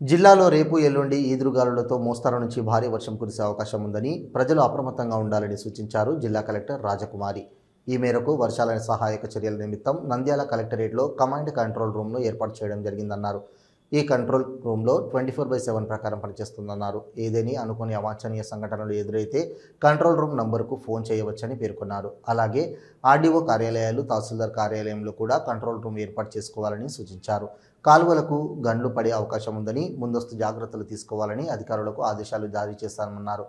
జిల్లాలో రేపు ఎల్లుండి ఈదురుగాలులతో మోస్తరు నుంచి భారీ వర్షం కురిసే అవకాశం ఉందని ప్రజలు అప్రమత్తంగా ఉండాలని సూచించారు జిల్లా కలెక్టర్ రాజకుమారి. ఈ మేరకు వర్షాల సహాయక చర్యల నిమిత్తం నంద్యాల కలెక్టరేట్లో కమాండ్ కంట్రోల్ రూమ్ను ఏర్పాటు చేయడం జరిగిందన్నారు. ఈ కంట్రోల్ రూమ్లో ట్వంటీ ఫోర్ బై సెవెన్ ప్రకారం పనిచేస్తుందన్నారు. ఏదేని అనుకోని అవాంఛనీయ సంఘటనలు ఎదురైతే కంట్రోల్ రూమ్ నంబరుకు ఫోన్ చేయవచ్చని పేర్కొన్నారు. అలాగే ఆర్డీఓ కార్యాలయాలు తహసీల్దార్ కార్యాలయంలో కూడా కంట్రోల్ రూమ్ ఏర్పాటు చేసుకోవాలని సూచించారు. కాలువలకు గండ్లు పడే అవకాశం ఉందని ముందస్తు జాగ్రత్తలు తీసుకోవాలని అధికారులకు ఆదేశాలు జారీ చేశారన్నారు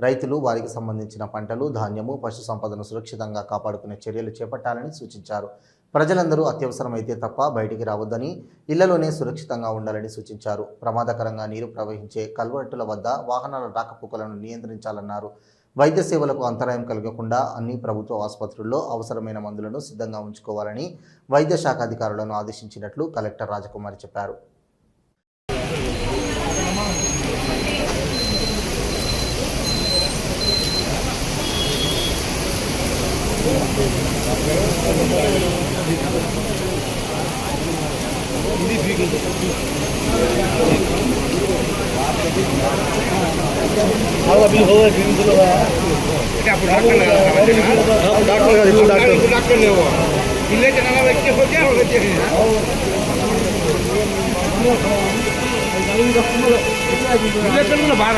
రైతులు వారికి సంబంధించిన పంటలు ధాన్యము పశు సంపదను సురక్షితంగా కాపాడుకునే చర్యలు చేపట్టాలని సూచించారు. ప్రజలందరూ అత్యవసరమైతే తప్ప బయటికి రావద్దని ఇళ్ళలోనే సురక్షితంగా ఉండాలని సూచించారు. ప్రమాదకరంగా నీరు ప్రవహించే కల్వర్టుల వద్ద వాహనాల రాకపోకలను నియంత్రించాలన్నారు. వైద్య సేవలకు అంతరాయం కలగకుండా అన్ని ప్రభుత్వ ఆసుపత్రుల్లో అవసరమైన మందులను సిద్ధంగా ఉంచుకోవాలని వైద్య శాఖ అధికారులను ఆదేశించినట్లు కలెక్టర్ రాజకుమారి చెప్పారు. ಇಲ್ಲೇ ಜನ ವ್ಯಕ್ತಿ ಹೋಗಿ ಹೋಗುತ್ತೆ ಇಲ್ಲೇ ಕಡೆ